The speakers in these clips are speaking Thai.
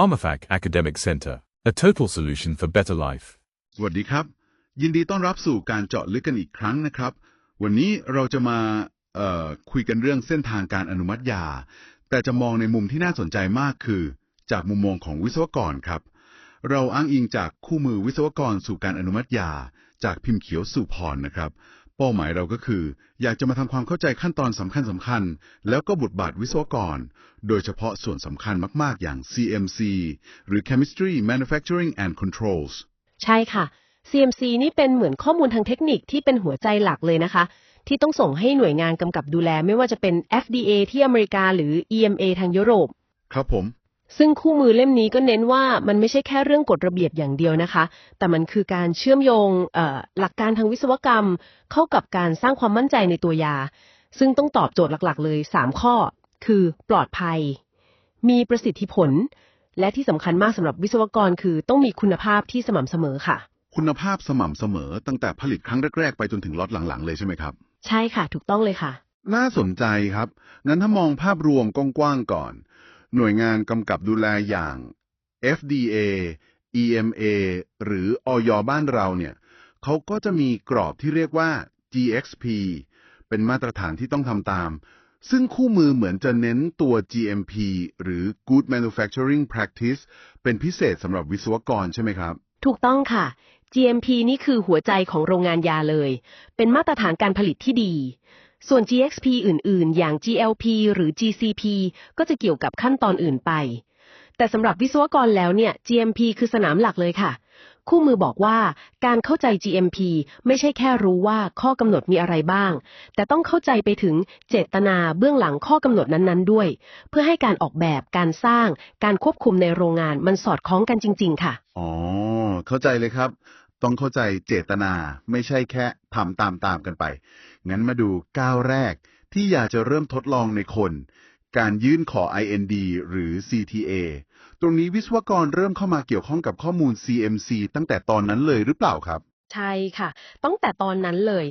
PharmaFac Academic Center, a total solution for better life. สวัสดีครับ ยินดีต้อนรับสู่การเจาะลึกกันอีกครั้งนะครับ วันนี้เราจะมาเอ่อคุยกันเรื่องเส้นทางการอนุมัติยา แต่จะมองในมุมที่น่าสนใจมากคือ จากมุมมองของวิศวกรครับ เราอ้างอิงจากคู่มือวิศวกรสู่การอนุมัติยา จากพิมพ์เขียวสู่พรนะครับ เป้าหมายเราก็คือ อยากจะมาทำความเข้าใจขั้นตอนสำคัญสำคัญๆแล้วก็บทบาทวิศวกร โดยเฉพาะส่วนสำคัญมาก ๆ อย่าง CMC หรือ Chemistry Manufacturing and Controls ใช่ค่ะ CMC นี่เป็นเหมือนข้อมูลทางเทคนิคที่เป็นหัวใจหลักเลยนะคะ ที่ต้องส่งให้หน่วยงานกำกับดูแลไม่ว่าจะเป็น FDA ที่อเมริกาหรือ EMA ทางยุโรป ครับผม ซึ่งคู่มือเล่มนี้ก็เน้นว่ามันไม่ใช่แค่เรื่องกฎระเบียบอย่างเดียวนะคะ แต่มันคือการเชื่อมโยงเอ่อหลักการทางวิศวกรรม เข้ากับการสร้างความมั่นใจในตัวยา ซึ่งต้องตอบโจทย์หลักๆ เลย 3 ข้อ คือปลอดภัย มีประสิทธิผล และที่สำคัญมากสำหรับวิศวกรคือต้องมีคุณภาพที่สม่ำเสมอค่ะ คุณภาพสม่ำเสมอตั้งแต่ผลิตครั้งแรกๆ ไปจนถึงล็อตหลังๆ เลยใช่ไหมครับ ใช่ค่ะ ถูกต้องเลยค่ะ น่าสนใจครับงั้นถ้ามองภาพรวมกว้างๆก่อน หน่วยงานกำกับดูแลอย่าง FDA EMA หรืออยบ้านเราเนี่ยเขาก็จะมีกรอบที่เรียกว่า GXP เป็นมาตรฐานที่ต้องทำตาม ซึ่งคู่มือเหมือนจะเน้นตัว GMP หรือ Good Manufacturing Practice เป็นพิเศษสำหรับวิศวกรใช่ไหมครับ ถูกต้องค่ะ GMP นี่คือหัวใจของโรงงานยาเลย เป็นมาตรฐานการผลิตที่ดี ส่วน GXP อื่น ๆ อย่าง GLP หรือ GCP ก็จะเกี่ยวกับขั้นตอนอื่นไป แต่สำหรับวิศวกรแล้วเนี่ย GMP คือสนามหลักเลยค่ะ คู่มือบอกว่าการเข้าใจ GMP ไม่ใช่แค่รู้ว่าข้อกำหนดมีอะไรบ้าง แต่ต้องเข้าใจไปถึงเจตนาเบื้องหลังข้อกำหนดนั้น ๆ ด้วย เพื่อให้การออกแบบ การสร้าง การควบคุมในโรงงานมันสอดคล้องกันจริง ๆ ค่ะ อ๋อ เข้าใจเลยครับ ต้องเข้าใจเจตนาไม่ใช่แค่ทำตามตามๆกันไป งั้นมาดูก้าวแรกที่อยากจะเริ่มทดลองในคน การยื่นขอ IND หรือ CTA ตรงนี้วิศวกรเริ่มเข้ามาเกี่ยวข้องกับข้อมูล CMC ตั้งแต่ตอนนั้นเลยหรือเปล่าครับ ใช่ค่ะ ตั้งแต่ตอนนั้นเลย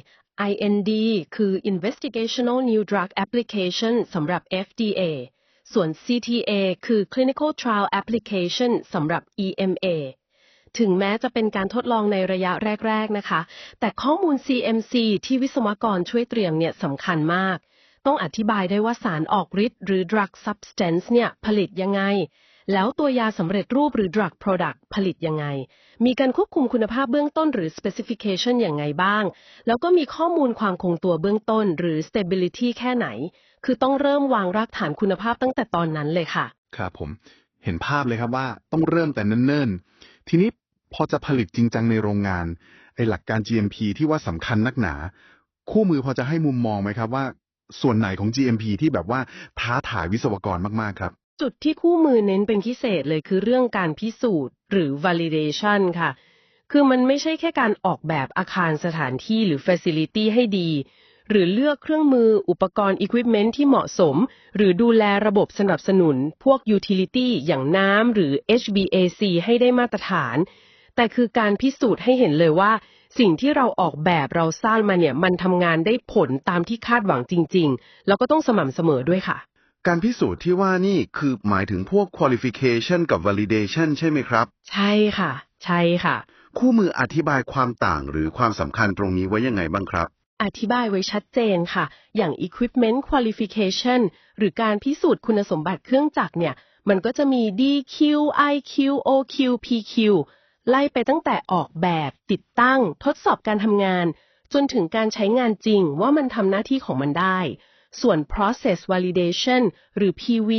IND คือ Investigational New Drug Application สำหรับ FDA ส่วน CTA คือ Clinical Trial Application สำหรับ EMA ถึงแม้จะเป็นการทดลองในระยะแรก ๆนะคะ แต่ข้อมูล CMC ที่วิศวกรช่วยเตรียมเนี่ยสำคัญมาก ต้องอธิบายได้ว่าสารออกฤทธิ์หรือ drug substance เนี่ยผลิตยังไง แล้วตัวยาสำเร็จรูปหรือ drug product ผลิตยังไง มีการควบคุมคุณภาพเบื้องต้นหรือ specification อย่างไงบ้าง แล้วก็มีข้อมูลความคงตัวเบื้องต้น หรือ stability แค่ไหน คือต้องเริ่มวางรากฐานคุณภาพตั้งแต่ตอนนั้นเลยค่ะ ครับผม เห็นภาพเลยครับว่าต้องเริ่มแต่เนิ่นๆ ทีนี้พอจะผลิตจริงจังในโรงงานไอ้หลักการ GMP ที่ว่าสำคัญนักหนา คู่มือพอจะให้มุมมองไหมครับว่า ส่วนไหนของ GMP ที่แบบว่าท้าทายวิศวกรมากๆครับ จุดที่คู่มือเน้นเป็นพิเศษเลยคือเรื่องการพิสูจน์ หรือ validation ค่ะ คือมันไม่ใช่แค่การออกแบบอาคารสถานที่หรือ facility ให้ดี หรือเลือกเครื่องมืออุปกรณ์ equipment ที่เหมาะสม หรือดูแลระบบสนับสนุน พวก utility อย่างน้ำหรือ HVAC ให้ได้มาตรฐาน แต่คือการพิสูจน์ให้เห็นเลยว่า สิ่งที่เราออกแบบเราสร้างมาเนี่ย มันทำงานได้ผลตามที่คาดหวังจริง ๆ แล้วก็ต้องสม่ำเสมอด้วยค่ะ การพิสูจน์ที่ว่านี่คือหมายถึงพวก qualification กับ validation ใช่ไหมครับ ใช่ค่ะ ใช่ค่ะ คู่มืออธิบายความต่างหรือความสำคัญตรงนี้ไว้ยังไงบ้างครับ อธิบายไว้ชัดเจนค่ะ อย่าง equipment qualification หรือการพิสูจน์คุณสมบัติเครื่องจักรเนี่ย มันก็จะมี DQ IQ OQ PQ ไล่ไปตั้งแต่ออกแบบ ติดตั้ง ทดสอบการทำงาน จนถึงการใช้งานจริงว่ามันทำหน้าที่ของมันได้ ส่วน process validation หรือ PV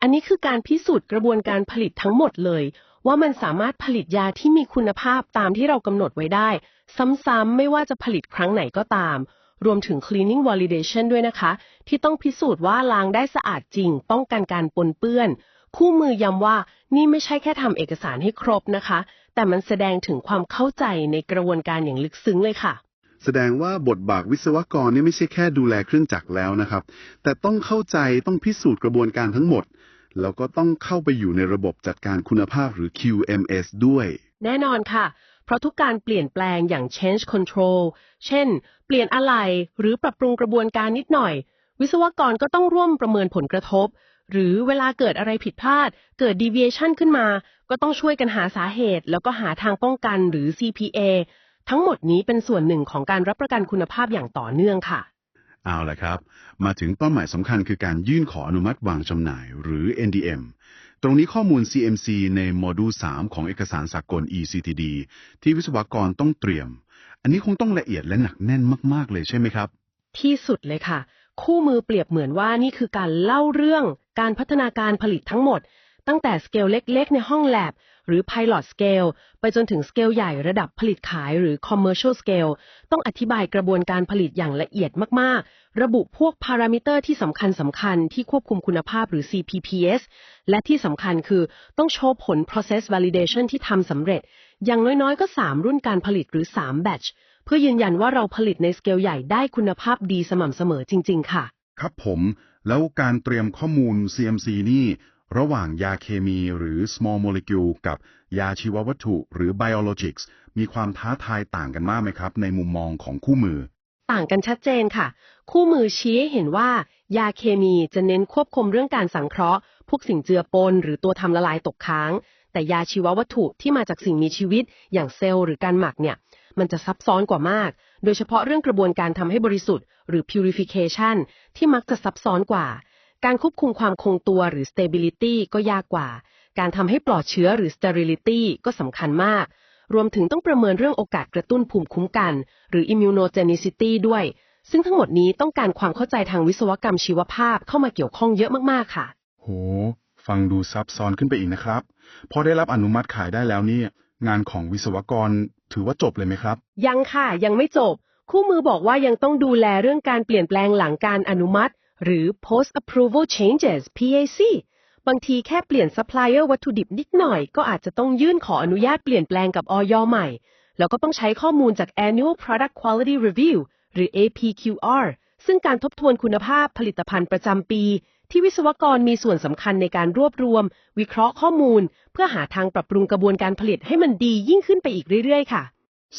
อันนี้คือการพิสูจน์กระบวนการผลิตทั้งหมดเลย ว่ามันสามารถผลิตยาที่มีคุณภาพตามที่เรากำหนดไว้ได้ ซ้ำๆไม่ว่าจะผลิตครั้งไหนก็ตาม รวมถึง cleaning validation ด้วยนะคะ ที่ต้องพิสูจน์ว่าล้างได้สะอาดจริง ป้องกันการปนเปื้อน คู่มือย้ำว่านี่ไม่ใช่แค่ทำเอกสารให้ครบนะคะ แต่มันแสดงถึงความเข้าใจในกระบวนการอย่างลึกซึ้งเลยค่ะแสดงว่าบทบาทวิศวกรนี่ไม่ใช่แค่ดูแลเครื่องจักรแล้วนะครับ แต่ต้องเข้าใจต้องพิสูจน์กระบวนการทั้งหมด แล้วก็ต้องเข้าไปอยู่ในระบบจัดการคุณภาพหรือ QMS ด้วย แน่นอนค่ะ เพราะทุกการเปลี่ยนแปลงอย่าง change control เช่น เปลี่ยนอะไหล่หรือปรับปรุงกระบวนการนิดหน่อย วิศวกรก็ต้องร่วมประเมินผลกระทบ หรือเวลาเกิดอะไรผิดพลาด เกิด deviation ขึ้นมา ก็ต้องช่วยกันหาสาเหตุ แล้วก็หาทางป้องกันหรือ CPA ทั้งหมดนี้เป็นส่วนหนึ่งของการรับประกันคุณภาพอย่างต่อเนื่องค่ะ เอาละครับ มาถึงเป้าหมายสำคัญคือการยื่นขออนุมัติวางจำหน่ายหรือ NDM ตรงนี้ข้อมูล CMC ในโมดูล 3 ของเอกสารสากล ECTD ที่วิศวกรต้องเตรียม อันนี้คงต้องละเอียดและหนักแน่นมาก ๆ เลยใช่ไหมครับ ที่สุดเลยค่ะ คู่มือเปรียบเหมือนว่านี่คือการเล่าเรื่องการพัฒนาการผลิตทั้งหมด ตั้งแต่สเกลเล็ก ๆ ในห้องแลบหรือ Pilot Scale ไปจนถึงสเกลใหญ่ระดับผลิตขายหรือ Commercial Scale ต้องอธิบายกระบวนการผลิตอย่างละเอียดมาก ๆ ระบุพวกพารามิเตอร์ที่สำคัญสำคัญที่ควบคุมคุณภาพหรือ CPPS และที่สำคัญคือต้องโชว์ผล process validation ที่ทำสำเร็จ อย่างน้อย ๆ ก็ 3 รุ่นการผลิตหรือ 3 batch เพื่อยืนยันว่าเราผลิตในสเกลใหญ่ได้คุณภาพดีสม่ำเสมอจริง ๆ ค่ะ ครับผม แล้วการเตรียมข้อมูล CMC นี่ ระหว่างยาเคมีหรือ small molecule กับยาชีววัตถุหรือ biologics มีความท้าทายต่างกันมากไหมครับ ในมุมมองของคู่มือ ต่างกันชัดเจนค่ะ คู่มือชี้ให้เห็นว่า ยาเคมีจะเน้นควบคุมเรื่องการสังเคราะห์ พวกสิ่งเจือปนหรือตัวทำละลายตกค้าง แต่ยาชีววัตถุที่มาจากสิ่งมีชีวิต อย่างเซลล์หรือการหมักเนี่ยมันจะซับซ้อนกว่ามาก โดยเฉพาะเรื่องกระบวนการทำให้บริสุทธิ์ หรือ purification ที่มักจะซับซ้อนกว่า การควบคุมความคงตัวหรือ stability ก็ยากกว่า การทำให้ปลอดเชื้อหรือ sterility ก็สำคัญมาก รวมถึงต้องประเมินเรื่องโอกาสกระตุ้นภูมิคุ้มกัน หรือ immunogenicity ด้วย ซึ่งทั้งหมดนี้ต้องการความเข้าใจทางวิศวกรรมชีวภาพเข้ามาเกี่ยวข้องเยอะมากๆค่ะ โห ฟังดูซับซ้อนขึ้นไปอีกนะครับ พอได้รับอนุมัติขายได้แล้วเนี่ย งานของวิศวกรถือว่าจบเลยไหมครับ ยังค่ะ ยังไม่จบ คู่มือบอกว่ายังต้องดูแลเรื่องการเปลี่ยนแปลงหลังการอนุมัติ หรือ post approval changes PAC บางทีแค่เปลี่ยน supplier วัตถุดิบนิดหน่อย ก็อาจจะต้องยื่นขออนุญาตเปลี่ยนแปลงกับออยใหม่ แล้วก็ต้องใช้ข้อมูลจาก annual product quality review หรือ APQR ซึ่งการทบทวนคุณภาพผลิตภัณฑ์ประจำปี ที่วิศวกรมีส่วนสำคัญในการรวบรวม วิเคราะห์ข้อมูล เพื่อหาทางปรับปรุงกระบวนการผลิตให้มันดียิ่งขึ้นไปอีกเรื่อยๆ ค่ะ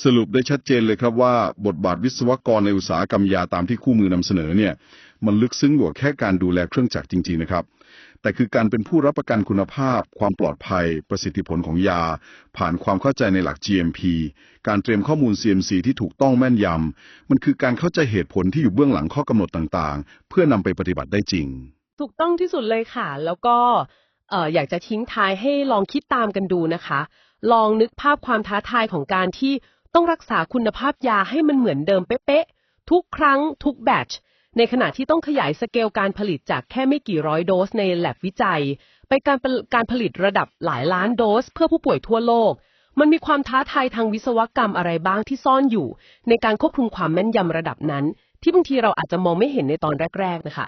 สรุปได้ชัดเจนเลยครับว่า บทบาทวิศวกรในอุตสาหกรรมยาตามที่คู่มือนำเสนอเนี่ย มันลึกซึ้งกว่าแค่การดูแลเครื่องจักรจริง ๆ นะครับ แต่คือการเป็นผู้รับประกันคุณภาพ ความปลอดภัย ประสิทธิผลของยา ผ่านความเข้าใจในหลัก GMP การเตรียมข้อมูล CMC ที่ถูกต้องแม่นยำ มันคือการเข้าใจเหตุผลที่อยู่เบื้องหลังข้อกำหนดต่างๆ เพื่อนำไปปฏิบัติได้จริง ถูกต้องที่สุดเลยค่ะ แล้วก็เอ่ออยากจะทิ้งท้ายให้ลองคิดตามกันดูนะคะ ลองนึกภาพความท้าทายของการที่ต้องรักษาคุณภาพยาให้มันเหมือนเดิมเป๊ะๆทุกครั้งทุกแบตช์ ในขณะที่ต้องขยายสเกลการผลิตจากแค่ไม่กี่ร้อยโดสในแลบวิจัย ไปการเป็นการผลิตระดับหลายล้านโดส เพื่อผู้ป่วยทั่วโลก มันมีความท้าทายทางวิศวกรรมอะไรบ้างที่ซ่อนอยู่ ในการควบคุมความแม่นยำระดับนั้น ที่บางทีเราอาจจะมองไม่เห็นในตอนแรก ๆ นะคะ